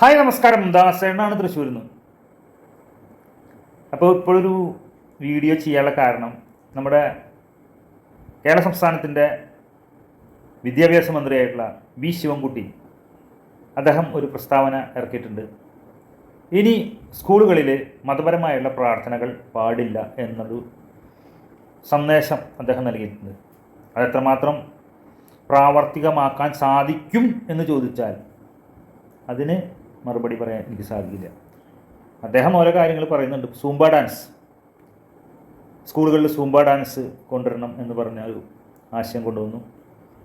Hi നമസ്കാരം. ദാസേണ്ണാണ് തൃശ്ശൂരിൽ നിന്ന്. അപ്പോൾ ഇപ്പോഴൊരു വീഡിയോ ചെയ്യാനുള്ള കാരണം നമ്മുടെ കേരള സംസ്ഥാനത്തിന്റെ വിദ്യാഭ്യാസ മന്ത്രിയായിട്ടുള്ള വി ശിവൻകുട്ടി അദ്ദേഹം ഒരു പ്രസ്താവന ഇറക്കിയിട്ടുണ്ട്. ഇനി സ്കൂളുകളിൽ മതപരമായുള്ള പ്രാർത്ഥനകൾ പാടില്ല എന്നൊരു സന്ദേശം അദ്ദേഹം നൽകിയിട്ടുണ്ട്. അതെത്രമാത്രം പ്രാവർത്തികമാക്കാൻ സാധിക്കും എന്ന് ചോദിച്ചാൽ അതിന് മറുപടി പറയാൻ എനിക്ക് സാധിക്കില്ല. അദ്ദേഹം ഓരോ കാര്യങ്ങൾ പറയുന്നുണ്ട്. Zumba dance. സ്കൂളുകളിൽ സൂംബ ഡാൻസ് കൊണ്ടുവരണം എന്ന് പറഞ്ഞ ഒരു ആശയം കൊണ്ടുവന്നു.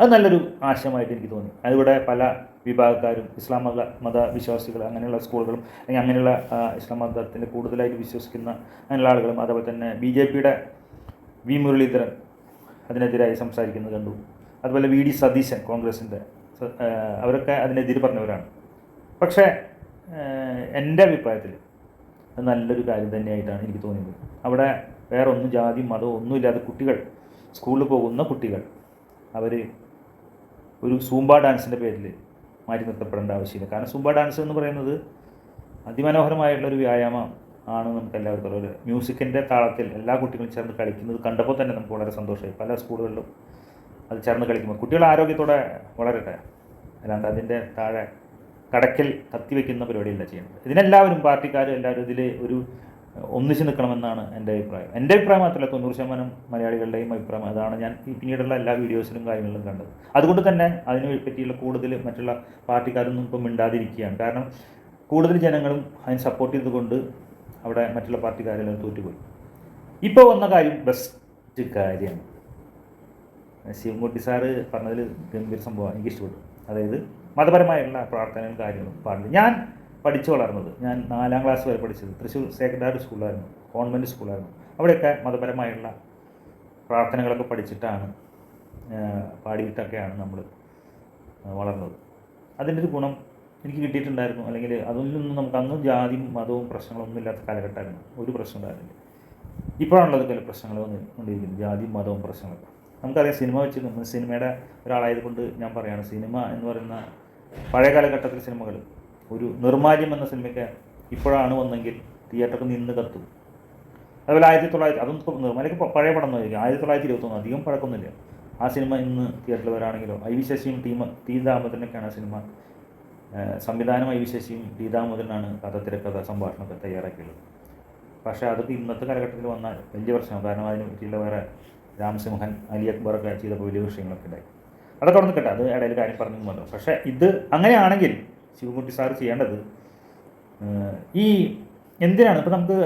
അത് നല്ലൊരു ആശയമായിട്ട് എനിക്ക് തോന്നി. അതിവിടെ പല വിഭാഗക്കാരും ഇസ്ലാം മത മതവിശ്വാസികൾ അങ്ങനെയുള്ള സ്കൂളുകളും അല്ലെങ്കിൽ അങ്ങനെയുള്ള ഇസ്ലാം മതത്തിൽ കൂടുതലായിട്ട് വിശ്വസിക്കുന്ന അങ്ങനെയുള്ള ആളുകളും അതേപോലെ തന്നെ ബി ജെ പിയുടെ വി മുരളീധരൻ അതിനെതിരായി സംസാരിക്കുന്നത് കണ്ടു. അതുപോലെ വി ഡി സതീശൻ കോൺഗ്രസിന്റെ അവരൊക്കെ അതിനെതിരെ പറഞ്ഞവരാണ്. പക്ഷേ എന്റെ അഭിപ്രായത്തിൽ അത് നല്ലൊരു കാര്യം തന്നെയായിട്ടാണ് എനിക്ക് തോന്നിയത്. അവിടെ വേറെ ഒന്നും ജാതി മതവും ഒന്നുമില്ലാതെ കുട്ടികൾ സ്കൂളിൽ പോകുന്ന കുട്ടികൾ അവർ ഒരു സൂംബ ഡാൻസിന്റെ പേരിൽ മാറ്റി നിർത്തപ്പെടേണ്ട ആവശ്യമില്ല. കാരണം സൂംബ ഡാൻസ് എന്ന് പറയുന്നത് അതിമനോഹരമായിട്ടുള്ളൊരു വ്യായാമം ആണ് നമുക്ക് എല്ലാവർക്കും ഒരു മ്യൂസിക്കിന്റെ താളത്തിൽ എല്ലാ കുട്ടികളും ചേർന്ന് കളിക്കുന്നത് കണ്ടപ്പോൾ തന്നെ നമുക്ക് വളരെ സന്തോഷമായി. പല സ്കൂളുകളിലും അത് ചേർന്ന് കളിക്കുമ്പോൾ കുട്ടികൾ ആരോഗ്യത്തോടെ വളരട്ടെ. അല്ലാണ്ട് അതിന്റെ താഴെ കടക്കൽ കത്തിവെക്കുന്ന പരിപാടിയല്ല ചെയ്യുന്നത്. ഇതിനെല്ലാവരും പാർട്ടിക്കാരും എല്ലാവരും ഇതിൽ ഒരു ഒന്നിച്ച് നിൽക്കണമെന്നാണ് എന്റെ അഭിപ്രായം. എന്റെ അഭിപ്രായം മാത്രമല്ല തൊണ്ണൂറ് ശതമാനം മലയാളികളുടെയും അഭിപ്രായം അതാണ് ഞാൻ പിന്നീടുള്ള എല്ലാ വീഡിയോസിലും കാര്യങ്ങളിലും കണ്ടത്. അതുകൊണ്ട് തന്നെ അതിനെ പറ്റിയുള്ള കൂടുതൽ മറ്റുള്ള പാർട്ടിക്കാരൊന്നും ഇപ്പം മിണ്ടാതിരിക്കുകയാണ്. കാരണം കൂടുതൽ ജനങ്ങളും അതിന് സപ്പോർട്ട് ചെയ്തുകൊണ്ട് അവിടെ മറ്റുള്ള പാർട്ടിക്കാരെല്ലാം തോറ്റുപോയി. ഇപ്പോൾ വന്ന കാര്യം ബെസ്റ്റ് കാര്യമാണ്. ശിവൻകുട്ടി സാറ് പറഞ്ഞതിൽ ഗംഭീര സംഭവമാണ്. എനിക്ക് ഇഷ്ടപ്പെട്ടു അതായത് മതപരമായുള്ള പ്രാർത്ഥനകളും കാര്യങ്ങളും പാടില്ല. ഞാൻ പഠിച്ചു വളർന്നത് ഞാൻ നാലാം ക്ലാസ് വരെ പഠിച്ചത് തൃശ്ശൂർ സെക്കൻഡറി സ്കൂളായിരുന്നു കോൺവെന്റ് സ്കൂളായിരുന്നു അവിടെയൊക്കെ മതപരമായുള്ള പ്രാർത്ഥനകളൊക്കെ പഠിച്ചിട്ടാണ് പാടിയിട്ടൊക്കെയാണ് നമ്മൾ വളർന്നത്. അതിന്റെ ഒരു ഗുണം എനിക്ക് കിട്ടിയിട്ടുണ്ടായിരുന്നു. അല്ലെങ്കിൽ അതിൽ നിന്നും നമുക്ക് അന്ന് ജാതിയും മതവും പ്രശ്നങ്ങളൊന്നും ഇല്ലാത്ത കാലഘട്ടമായിരുന്നു. ഒരു പ്രശ്നം ഉണ്ടായിരുന്നില്ല. ഇപ്പോഴാണുള്ളത് അതൊക്കെ പ്രശ്നങ്ങൾ വന്ന് കൊണ്ടിരിക്കുന്നത് ജാതിയും മതവും പ്രശ്നങ്ങളൊക്കെ. നമുക്കറിയാം സിനിമ വെച്ച് സിനിമയുടെ ഒരാളായതുകൊണ്ട് ഞാൻ പറയുകയാണ് സിനിമ എന്ന് പറയുന്ന പഴയ കാലഘട്ടത്തിലെ സിനിമകൾ ഒരു നിർമാല്യം എന്ന സിനിമയ്ക്ക് ഇപ്പോഴാണ് വന്നെങ്കിൽ തിയേറ്ററിൽ നിന്ന് കത്തും. അതുപോലെ ആയിരത്തി തൊള്ളായിരത്തി അതും നിർമ്മലയ്ക്ക് പഴയ പടം നോക്കി ആയിരത്തി തൊള്ളായിരത്തി ഇരുപത്തൊന്ന് അധികം പഴക്കമൊന്നുമില്ല. ആ സിനിമ ഇന്ന് തിയേറ്ററിൽ വരാണെങ്കിലോ ഐ വി ശശിയും ടീം ടി ദാമോദരനൊക്കെയാണ് ആ സിനിമ സംവിധാനം ഐ വി ശശിയും ടി ദാമോദരനാണ് കഥ തിരക്കഥ സംഭാഷണമൊക്കെ തയ്യാറാക്കിയുള്ളത്. പക്ഷേ അതൊക്കെ ഇന്നത്തെ കാലഘട്ടത്തിൽ വന്നാൽ വലിയ പ്രശ്നമാണ്. കാരണം അതിനെ പറ്റിയുള്ള വേറെ രാംസിംഹൻ അലി അക്ബറൊക്കെ ചെയ്തപ്പോൾ വലിയ വിഷയങ്ങളൊക്കെ ഉണ്ടായി. അതൊക്കെ അവിടെ നിൽക്കട്ടെ. അത് ഇടയിൽ കാര്യം പറഞ്ഞു മാത്രം. പക്ഷേ ഇത് അങ്ങനെയാണെങ്കിൽ ശിവകുട്ടി സാർ ചെയ്യേണ്ടത് ഈ എന്തിനാണ്? ഇപ്പോൾ നമുക്ക്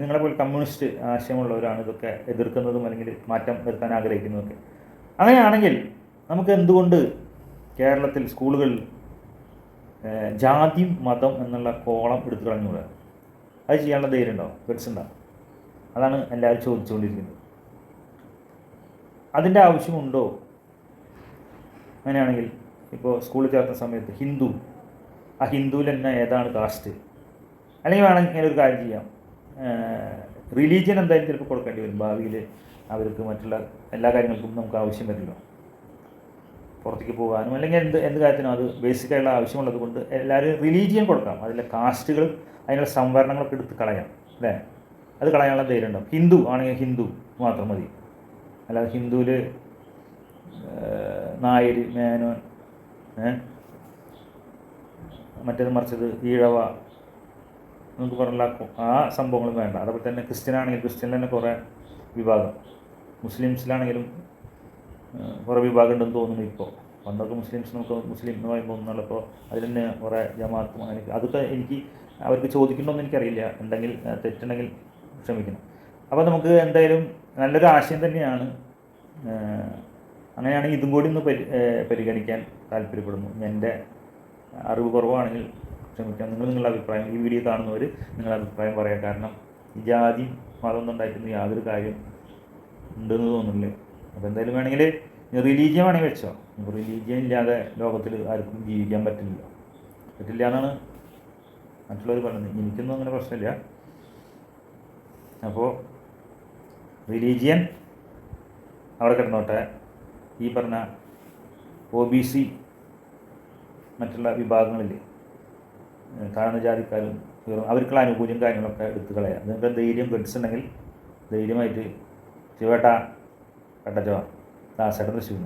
നിങ്ങളെ പോലെ കമ്മ്യൂണിസ്റ്റ് ആശയമുള്ളവരാണ് ഇതൊക്കെ എതിർക്കുന്നതും അല്ലെങ്കിൽ മാറ്റം വരുത്താൻ ആഗ്രഹിക്കുന്നതൊക്കെ. അങ്ങനെയാണെങ്കിൽ നമുക്ക് എന്തുകൊണ്ട് കേരളത്തിൽ സ്കൂളുകളിൽ ജാതി മതം എന്നുള്ള കോളം എടുത്തു കളഞ്ഞുകൂടാ? അത് ചെയ്യാനുള്ള ധൈര്യം ഉണ്ടാവും ഉണ്ടാവും അതാണ് എല്ലാവരും ചോദിച്ചുകൊണ്ടിരിക്കുന്നത്. അതിന്റെ ആവശ്യമുണ്ടോ? അങ്ങനെയാണെങ്കിൽ ഇപ്പോൾ സ്കൂളിൽ ചേർത്ത സമയത്ത് ഹിന്ദു. ആ ഹിന്ദുവിൽ തന്നെ ഏതാണ് കാസ്റ്റ് അല്ലെങ്കിൽ വേണമെങ്കിൽ ഇങ്ങനെ ഒരു കാര്യം ചെയ്യാം. റിലീജിയൻ എന്തായാലും ചിലപ്പോൾ കൊടുക്കേണ്ടി വരും. ഭാവിയിൽ അവർക്ക് മറ്റുള്ള എല്ലാ കാര്യങ്ങൾക്കും നമുക്ക് ആവശ്യം വരില്ലോ. പുറത്തേക്ക് പോകാനും അല്ലെങ്കിൽ എന്ത് എന്ത് കാര്യത്തിനും അത് ബേസിക്കായുള്ള ആവശ്യമുള്ളത് കൊണ്ട് എല്ലാവരും റിലീജിയൻ കൊടുക്കാം. അതിലെ കാസ്റ്റുകൾ അതിനുള്ള സംവരണങ്ങളൊക്കെ എടുത്ത് കളയാം. അല്ലേ? അത് കളയാനുള്ള ധൈര്യം ഉണ്ടാവും ഹിന്ദു ആണെങ്കിൽ ഹിന്ദു മാത്രം മതി. അല്ലാതെ ഹിന്ദുവിൽ നായർ മേനോൻ? മറ്റേത് മറിച്ചത് ഈഴവ നമുക്ക് പറഞ്ഞ ആ സംഭവങ്ങളും വേണ്ട. അതേപോലെ തന്നെ ക്രിസ്ത്യൻ ക്രിസ്ത്യനിൽ തന്നെ കുറേ വിഭാഗം. മുസ്ലിംസിലാണെങ്കിലും കുറേ വിഭാഗം ഉണ്ടെന്ന് തോന്നുന്നു ഇപ്പോൾ. പണ്ടൊക്കെ മുസ്ലിംസ് നമുക്ക് മുസ്ലിം എന്ന് പറയുമ്പോൾ ഒന്നുള്ളപ്പോൾ അതിൽ തന്നെ കുറേ ജമാഅത്തും അങ്ങനെ അതൊക്കെ എനിക്ക് അവർക്ക് ചോദിക്കണമെന്ന് എനിക്കറിയില്ല. ഉണ്ടെങ്കിൽ തെറ്റുണ്ടെങ്കിൽ ക്ഷമിക്കണം. അപ്പോൾ നമുക്ക് എന്തായാലും നല്ലൊരു ആശയം തന്നെയാണ്. അങ്ങനെയാണെങ്കിൽ ഇതും കൂടി ഒന്ന് പരി പരിഗണിക്കാൻ താല്പര്യപ്പെടുന്നു. എന്റെ അറിവ് കുറവാണെങ്കിൽ ക്ഷമിക്കാം നിങ്ങൾ നിങ്ങളുടെ അഭിപ്രായം ഈ വീഡിയോ കാണുന്നവർ നിങ്ങളുടെ അഭിപ്രായം പറയാം. കാരണം ഈ ജാതി മതം ഒന്നും ഉണ്ടായിട്ടൊന്നും യാതൊരു കാര്യം ഉണ്ടെന്ന് തോന്നുന്നില്ല. അപ്പോൾ എന്തായാലും വേണമെങ്കിൽ റിലീജിയൻ വേണമെങ്കിൽ വെച്ചോ. റിലീജിയൻ ഇല്ലാതെ ലോകത്തിൽ ആർക്കും ജീവിക്കാൻ പറ്റില്ല. പറ്റില്ല എന്നാണ് മറ്റുള്ളവർ പറയുന്നത്. എനിക്കൊന്നും അങ്ങനെ പ്രശ്നമില്ല. അപ്പോൾ റിലീജിയൻ അവിടെ കിടന്നോട്ടെ. ഈ പറഞ്ഞ ഒ ബി സി മറ്റുള്ള വിഭാഗങ്ങളില്ലേ ഏഹ് താഴ്ന്ന ജാതിക്കാരും അവർക്കുള്ള ആനുകൂല്യം കാര്യങ്ങളൊക്കെ എടുത്ത് കളയുക നിങ്ങൾക്ക് ധൈര്യം ഗഡ്സ് ധൈര്യമായിട്ട് ശിവേട്ട കട്ടച്ചോ ദാസേട്ട തൃശ്ശൂർ